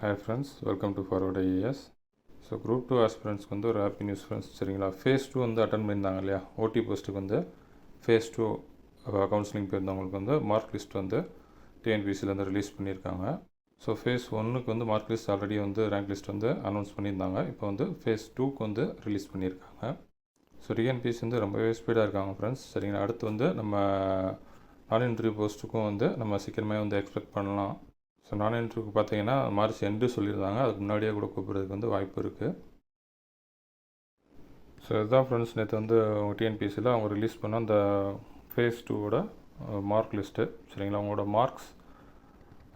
Hi friends welcome to forward IAS so group two ஆஸ்பிரண்ட்ஸ்க்கு வந்து ஒரு happy news friends சரிங்களா? Phase two வந்து attend பண்ணியிருந்தாங்க இல்லையா? ஓடி போஸ்ட்டுக்கு வந்து ஃபேஸ் டூ கவுன்சிலிங் போயிருந்தவங்களுக்கு வந்து மார்க் லிஸ்ட் வந்து டிஎன்பிசிலேருந்து ரிலீஸ் பண்ணியிருக்காங்க. ஸோ ஃபேஸ் ஒன்றுக்கு வந்து மார்க் லிஸ்ட் ஆல்ரெடி வந்து ரேங்க் லிஸ்ட் வந்து அனௌன்ஸ் பண்ணியிருந்தாங்க. இப்போ வந்து ஃபேஸ் டூக்கு வந்து ரிலீஸ் பண்ணியிருக்காங்க. ஸோ டிஎன்பிசி வந்து ரொம்பவே ஸ்பீடாக இருக்காங்க ஃப்ரெண்ட்ஸ் சரிங்களா? அடுத்து வந்து நம்ம நான் இன்டர்வியூ போஸ்ட்டுக்கும் வந்து நம்ம சீக்கிரமே வந்து எக்ஸ்பெக்ட் பண்ணலாம். ஸோ நான் இன்டர்வியூக்கு பார்த்தீங்கன்னா மார்ச் எண்டு சொல்லியிருந்தாங்க. அதுக்கு முன்னாடியே கூட கூப்பிட்றதுக்கு வந்து வாய்ப்பு இருக்குது ஸோ இதுதான் ஃப்ரெண்ட்ஸ் நேற்று வந்து டிஎன்பிசியில் அவங்க ரிலீஸ் பண்ண அந்த ஃபேஸ் டூவோட மார்க் லிஸ்ட்டு சரிங்களா? உங்களோட marks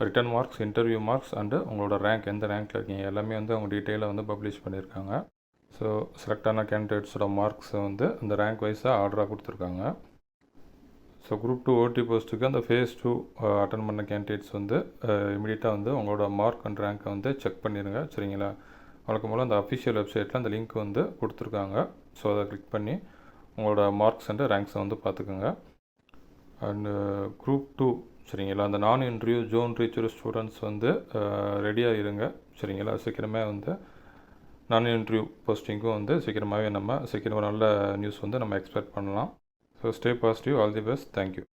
written marks interview marks and உங்களோட ரேங்க் எந்த ரேங்க்கில் இருக்கீங்க? எல்லாமே வந்து அவங்க டீட்டெயிலாக வந்து பப்ளிஷ் பண்ணியிருக்காங்க. ஸோ செலக்டான கேண்டிடேட்ஸோட மார்க்ஸை வந்து அந்த ரேங்க் வைஸாக ஆர்டராக கொடுத்துருக்காங்க. ஸோ குரூப் டூ ஓடி போஸ்ட்டுக்கு அந்த ஃபேஸ் டூ அட்டன் பண்ண கேண்டிடேட்ஸ் வந்து uh, இமீடியட்டாக வந்து உங்களோட மார்க் அண்ட் ரேங்க்கை வந்து செக் பண்ணிடுங்க சரிங்களா? வழக்கம் போல் அந்த அஃபிஷியல் வெப்சைட்டில் அந்த லிங்க் வந்து கொடுத்துருக்காங்க. ஸோ அதை கிளிக் பண்ணி உங்களோட மார்க்ஸ் அண்ட் ரேங்க்ஸை வந்து பார்த்துக்குங்க. அண்டு குரூப் டூ சரிங்களா? அந்த நான் இன்டர்வியூ ஜோன் ரீச்சர் ஸ்டூடெண்ட்ஸ் வந்து uh, ரெடியாக இருங்க சரிங்களா? சீக்கிரமே வந்து நான் இன்டர்வியூ போஸ்டிங்க்கும் வந்து சீக்கிரமாகவே நம்ம சீக்கிரம் நல்ல நியூஸ் வந்து நம்ம எக்ஸ்பெக்ட் பண்ணலாம். So stay positive. All the best. Thank you.